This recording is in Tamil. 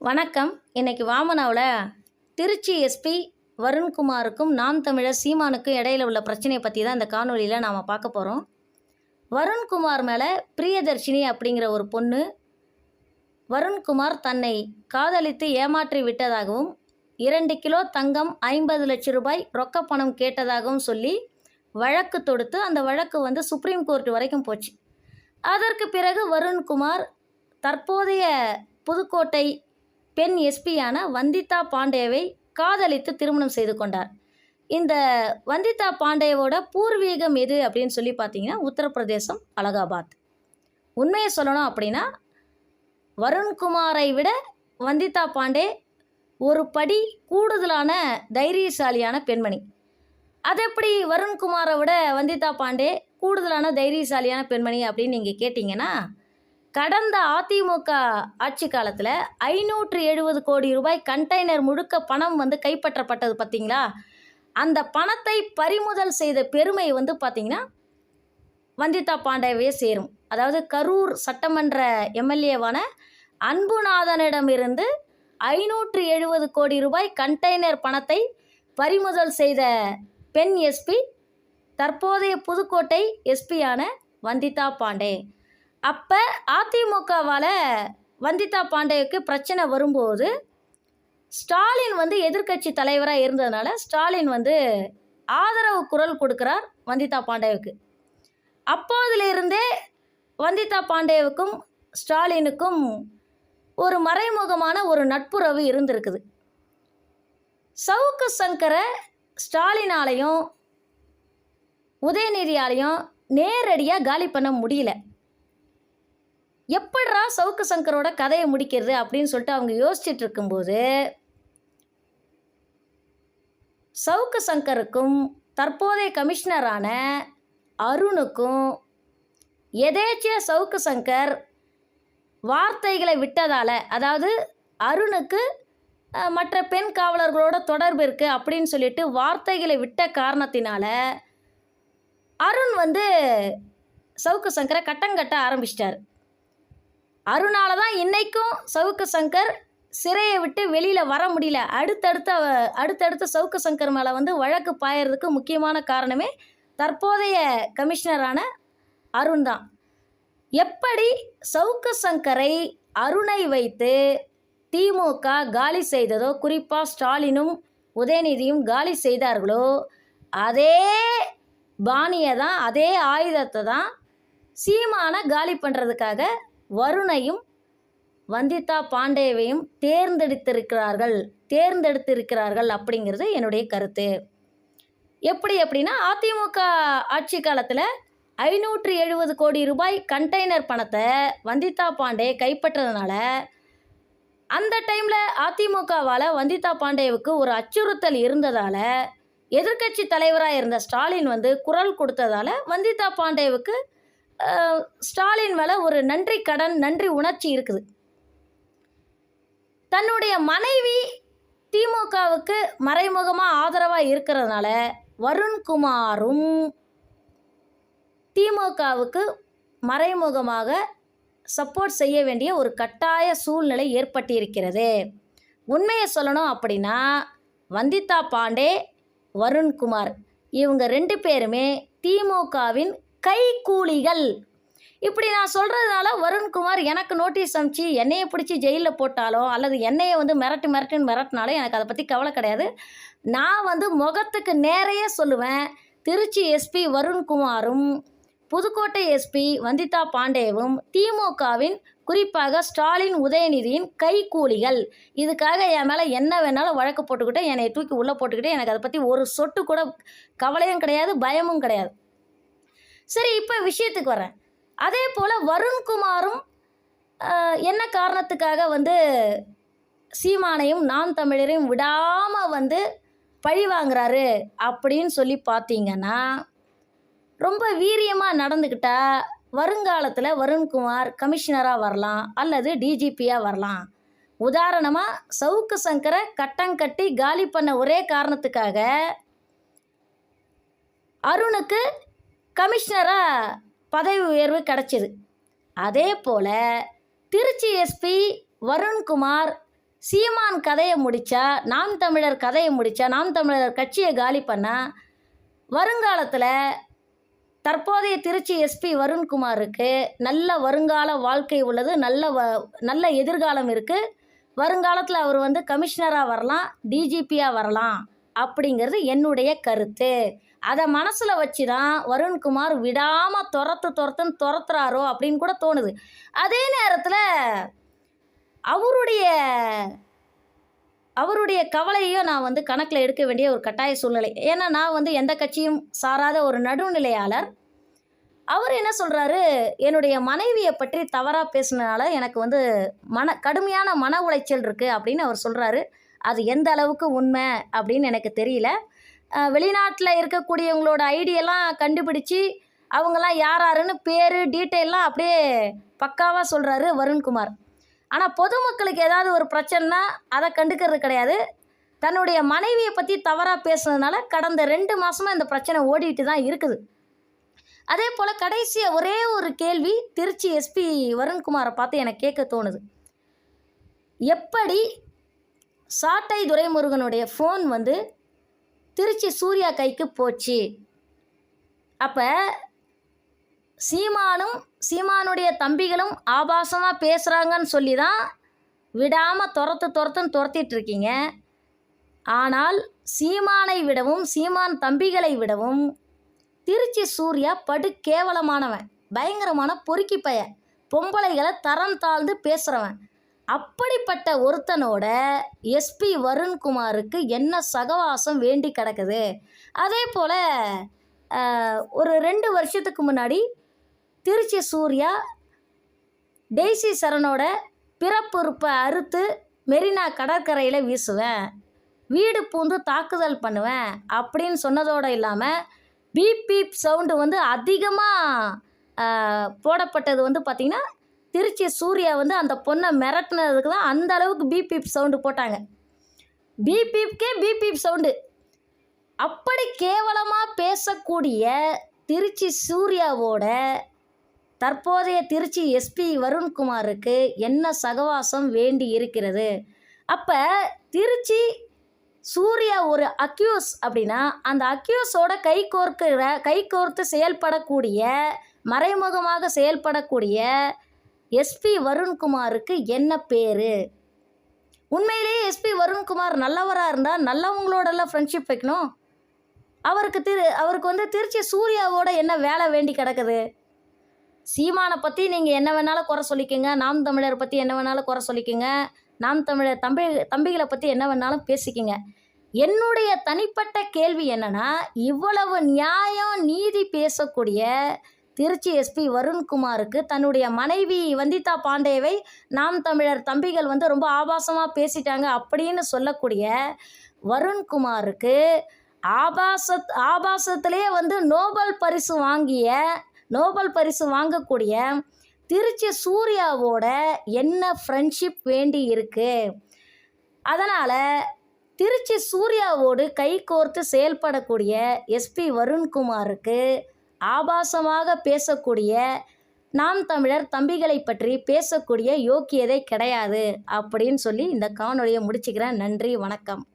வணக்கம். இன்னைக்கு வாமனாவில் திருச்சி எஸ்பி வருண்குமாருக்கும் நாம் தமிழர் சீமானுக்கும் இடையில உள்ள பிரச்சனையை பற்றி தான் இந்த காணொலியில் நாம் பார்க்க போகிறோம் வருண்குமார் மேலே பிரியதர்ஷினி அப்படிங்கிற ஒரு பொண்ணு வருண்குமார் தன்னை காதலித்து ஏமாற்றி விட்டதாகவும் இரண்டு கிலோ தங்கம் ஐம்பது லட்சம் ரூபாய் ரொக்க பணம் கேட்டதாகவும் சொல்லி வழக்கு தொடுத்து அந்த வழக்கு வந்து சுப்ரீம் கோர்ட் வரைக்கும் போச்சு. அதற்கு பிறகு வருண்குமார் தற்போதைய புதுக்கோட்டை பெண் எஸ்பியான வந்திதா பாண்டேவை காதலித்து திருமணம் செய்து கொண்டார். இந்த வந்திதா பாண்டேவோட பூர்வீகம் எது அப்படின்னு சொல்லி பார்த்தீங்கன்னா உத்தரப்பிரதேசம் அலகாபாத். உண்மையை சொல்லணும் அப்படின்னா வருண்குமாரை விட வந்திதா பாண்டே ஒரு படி கூடுதலான தைரியசாலியான பெண்மணி. அது எப்படி வருண்குமாரை விட வந்திதா பாண்டே கூடுதலான தைரியசாலியான பெண்மணி அப்படின்னு நீங்கள் கேட்டிங்கன்னா கடந்த அதிமுக ஆட்சி காலத்தில் ஐநூற்று எழுபது கோடி ரூபாய் கண்டெய்னர் முழுக்க பணம் வந்து கைப்பற்றப்பட்டது பார்த்தீங்களா அந்த பணத்தை பறிமுதல் செய்த பெருமை வந்து பார்த்தீங்கன்னா வந்திதா பாண்டேவே சேரும். அதாவது கரூர் சட்டமன்ற எம்எல்ஏவான அன்புநாதனிடமிருந்து ஐநூற்று எழுபது கோடி ரூபாய் கண்டெய்னர் பணத்தை பறிமுதல் செய்த பெண் எஸ்பி தற்போதைய புதுக்கோட்டை எஸ்பியான வந்திதா பாண்டே. அப்போ அதிமுகவால் வந்திதா பாண்டேவுக்கு பிரச்சனை வரும்போது ஸ்டாலின் வந்து எதிர்க்கட்சி தலைவராக இருந்ததுனால ஸ்டாலின் வந்து ஆதரவு குரல் கொடுக்குறார் வந்திதா பாண்டேவுக்கு. அப்போதிலிருந்தே வந்திதா பாண்டேவுக்கும் ஸ்டாலினுக்கும் ஒரு மறைமுகமான ஒரு நட்புறவு இருந்திருக்குது. சவுக்கு சங்கரை ஸ்டாலினாலையும் உதயநிதியாலையும் நேரடியாக காலி பண்ண முடியல. எப்படா சவுக்கு சங்கரோட கதையை முடிக்கிறது அப்படின்னு சொல்லிட்டு அவங்க யோசிச்சுட்டு இருக்கும்போது சவுக்கு சங்கருக்கும் தற்போதைய கமிஷனரான அருணுக்கும் எதேச்சிய சவுக்கு சங்கர் வார்த்தைகளை விட்டதால் அதாவது அருணுக்கு மற்ற பெண் காவலர்களோட தொடர்பு இருக்குது அப்படின்னு சொல்லிட்டு வார்த்தைகளை விட்ட காரணத்தினால அருண் வந்து சவுக்கு சங்கரை கட்டங்கட்ட ஆரம்பிச்சிட்டார். அருணால தான் இன்றைக்கும் சவுக்கு சங்கர் சிறையை விட்டு வெளியில் வர முடியல. அடுத்தடுத்த அடுத்தடுத்த சவுக்கு சங்கர் மேலே வந்து வழக்கு பாயறதுக்கு முக்கியமான காரணமே தற்போதைய கமிஷனரான அருண் தான். எப்படி சவுக்கு சங்கரை அருணை வைத்து திமுக காலி செய்ததோ குறிப்பாக ஸ்டாலினும் உதயநிதியும் காலி செய்தார்களோ அதே பாணியை தான் அதே ஆயுதத்தை தான் சீமான காலி பண்ணுறதுக்காக வருணையும் வந்திதா பாண்டேவையும் தேர்ந்தெடுத்திருக்கிறார்கள். தேர்ந்தெடுத்திருக்கிறார்கள் அப்படிங்கிறது என்னுடைய கருத்து. எப்படி அப்படின்னா அதிமுக ஆட்சி காலத்தில் ஐநூற்று எழுபது கோடி ரூபாய் கண்டெய்னர் பணத்தை வந்திதா பாண்டே கைப்பற்றதுனால அந்த டைமில் அதிமுகவால் வந்திதா பாண்டேவுக்கு ஒரு அச்சுறுத்தல் இருந்ததால் எதிர்க்கட்சி தலைவராக இருந்த ஸ்டாலின் வந்து குரல் கொடுத்ததால வந்திதா பாண்டேவுக்கு ஸ்டாலின் மேலே ஒரு நன்றி கடன் நன்றி உணர்ச்சி இருக்குது. தன்னுடைய மனைவி திமுகவுக்கு மறைமுகமாக ஆதரவாக இருக்கிறதுனால வருண்குமாரும் திமுகவுக்கு மறைமுகமாக சப்போர்ட் செய்ய வேண்டிய ஒரு கட்டாய சூழ்நிலை ஏற்பட்டிருக்கிறது. உண்மையை சொல்லணும் அப்படின்னா வந்திதா பாண்டே வருண்குமார் இவங்க ரெண்டு பேருமே திமுகவின் கைக்கூலிகள் இப்படி நான் சொல்கிறதுனால வருண்குமார் எனக்கு நோட்டீஸ் அனுப்பிச்சு என்னையை பிடிச்சி ஜெயிலில் போட்டாலோ அல்லது என்னையை வந்து மிரட்டு மிரட்டுன்னு மிரட்டினாலும் எனக்கு அதை பற்றி கவலை கிடையாது. நான் வந்து முகத்துக்கு நேரையே சொல்லுவேன். திருச்சி எஸ்பி வருண்குமாரும் புதுக்கோட்டை எஸ்பி வந்திதா பாண்டேவும் திமுகவின் குறிப்பாக ஸ்டாலின் உதயநிதியின் கைக்கூலிகள் இதுக்காக என் மேலே என்ன வேணாலும் வழக்கு போட்டுக்கிட்டு என்னை தூக்கி உள்ளே போட்டுக்கிட்டு எனக்கு அதை பற்றி ஒரு சொட்டு கூட கவலையும் கிடையாது பயமும் கிடையாது. சரி இப்போ விஷயத்துக்கு வரேன். அதே போல் வருண்குமாரும் என்ன காரணத்துக்காக வந்து சீமானையும் நாம் தமிழரையும் விடாமல் வந்து பழி வாங்குறாரு அப்படின்னு சொல்லி பார்த்தீங்கன்னா ரொம்ப வீரியமாக நடந்துக்கிட்டா வருங்காலத்தில் வருண்குமார் கமிஷனராக வரலாம் அல்லது டிஜிபியாக வரலாம். உதாரணமாக சவுக்கு சங்கரை கட்டங்கட்டி காலி பண்ண ஒரே காரணத்துக்காக அருணுக்கு கமிஷனராக பதவி உயர்வு கிடச்சிது. அதே போல் திருச்சி எஸ்பி வருண்குமார் சீமான் கதையை முடித்தா நாம் தமிழர் கதையை முடித்தா நாம் தமிழர் கட்சியை காலி பண்ணால் வருங்காலத்தில் தற்போதைய திருச்சி எஸ்பி வருண்குமாருக்கு நல்ல வருங்கால வாழ்க்கை உள்ளது நல்ல வ நல்ல எதிர்காலம் இருக்குது வருங்காலத்தில் அவர் வந்து கமிஷனராக வரலாம் டிஜிபியாக வரலாம் அப்படிங்கிறது என்னுடைய கருத்து. அதை மனசில் வச்சு தான் வருண்குமார் விடாமல் துரத்து துரத்துன்னு துரத்துறாரோ அப்படின்னு கூட தோணுது. அதே நேரத்தில் அவருடைய அவருடைய கவலையும் நான் வந்து கணக்கில் எடுக்க வேண்டிய ஒரு கட்டாய சூழ்நிலை. ஏன்னா நான் வந்து எந்த கட்சியும் சாராத ஒரு நடுநிலையாளர். அவர் என்ன சொல்கிறாரு என்னுடைய மனைவியை பற்றி தவறாக பேசினால எனக்கு வந்து மன கடுமையான மன உளைச்சல் இருக்குது அப்படின்னு அவர் சொல்கிறாரு அது எந்த அளவுக்கு உண்மை அப்படின்னு எனக்கு தெரியல. வெளிநாட்டில் இருக்கக்கூடியவங்களோட ஐடியெல்லாம் கண்டுபிடிச்சி அவங்கெல்லாம் யார் யாருன்னு பேர் டீட்டெயிலெலாம் அப்படியே பக்காவாக சொல்கிறாரு வருண்குமார். ஆனால் பொதுமக்களுக்கு ஏதாவது ஒரு பிரச்சனைனா அதை கண்டுக்கிறது கிடையாது. தன்னுடைய மனைவியை பற்றி தவறாக பேசுனதுனால கடந்த ரெண்டு மாதமாக இந்த பிரச்சனை ஓடிட்டு தான் இருக்குது. அதே போல் கடைசியாக ஒரே ஒரு கேள்வி திருச்சி எஸ்பி வருண்குமாரை பார்த்து எனக்கு கேட்க தோணுது. எப்படி சாட்டை துரைமுருகனுடைய ஃபோன் வந்து திருச்சி சூர்யா கைக்கு போச்சு. அப்போ சீமானும் சீமானுடைய தம்பிகளும் ஆபாசமாக பேசுகிறாங்கன்னு சொல்லி தான் விடாமல் துரத்து துரத்துன்னு துரத்திட்டுருக்கீங்க ஆனால் சீமானை விடவும் சீமான் தம்பிகளை விடவும் திருச்சி சூர்யா படு கேவலமானவன். பயங்கரமான பொறுக்கி பைய பொம்பளைகளை தரம் தாழ்ந்து பேசுகிறவன் அப்படிப்பட்ட ஒருத்தனோட எஸ்பி வருண்குமாருக்கு என்ன சகவாசம் வேண்டி கிடக்குது? அதே போல் ஒரு ரெண்டு வருஷத்துக்கு முன்னாடி திருச்சி சூர்யா டெய்ஸி சரணோட பிறப்புறுப்பை அறுத்து மெரினா கடற்கரையில் வீசுவேன். வீடு பூந்து தாக்குதல் பண்ணுவேன் அப்படின்னு சொன்னதோடு இல்லாமல் பீப் பீப் சவுண்டு வந்து அதிகமாக போடப்பட்டது வந்து பார்த்திங்கன்னா திருச்சி சூர்யா வந்து அந்த பொண்ணை மிரட்டினதுக்கு தான் அந்த அளவுக்கு பிபிப் சவுண்டு போட்டாங்க. பிபிப்கே பிபிப் சவுண்டு அப்படி கேவலமாக பேசக்கூடிய திருச்சி சூர்யாவோட தற்போதைய திருச்சி எஸ்பி வருண்குமாருக்கு என்ன சகவாசம் வேண்டி இருக்கிறது? அப்போ திருச்சி சூர்யா ஒரு அக்யூஸ் அப்படின்னா அந்த அக்யூஸோட கை கோர்க்கிற கை கோர்த்து செயல்படக்கூடிய மறைமுகமாக செயல்படக்கூடிய எஸ்பி வருண்குமாருக்கு என்ன பேர்? உண்மையிலேயே எஸ்பி வருண்குமார் நல்லவராக இருந்தால் நல்லவங்களோடலாம் ஃப்ரெண்ட்ஷிப் வைக்கணும். அவருக்கு திரு அவருக்கு வந்து திருச்சி சூர்யாவோட என்ன வேலை வேண்டி கிடக்குது? சீமானை பற்றி நீங்கள் என்ன வேணாலும் குறை சொல்லிக்கோங்க. நாம் தமிழர் பற்றி என்ன வேணாலும் குறை சொல்லிக்கோங்க. நாம் தமிழர் தம்பி தம்பிகளை பற்றி என்ன வேணாலும் பேசிக்கோங்க. என்னுடைய தனிப்பட்ட கேள்வி என்னென்னா இவ்வளவு நியாயம் நீதி பேசக்கூடிய திருச்சி எஸ்பி வருண்குமாருக்கு தன்னுடைய மனைவி வந்திதா பாண்டேவை நாம் தமிழர் தம்பிகள் வந்து ரொம்ப ஆபாசமாக பேசிட்டாங்க அப்படின்னு சொல்லக்கூடிய வருண்குமாருக்கு ஆபாச ஆபாசத்திலே வந்து நோபல் பரிசு வாங்கிய நோபல் பரிசு வாங்கக்கூடிய திருச்சி சூர்யாவோட என்ன ஃப்ரெண்ட்ஷிப் வேண்டி இருக்குது அதனால் திருச்சி சூர்யாவோடு கைகோர்த்து செயல்படக்கூடிய எஸ்பி வருண்குமாருக்கு ஆபாசமாக பேசக்கூடிய நாம் தமிழர் தம்பிகளை பற்றி பேசக்கூடிய யோக்கியதை கிடையாது அப்படின்னு சொல்லி இந்த காணொலியை முடிச்சுக்கிறேன். நன்றி வணக்கம்.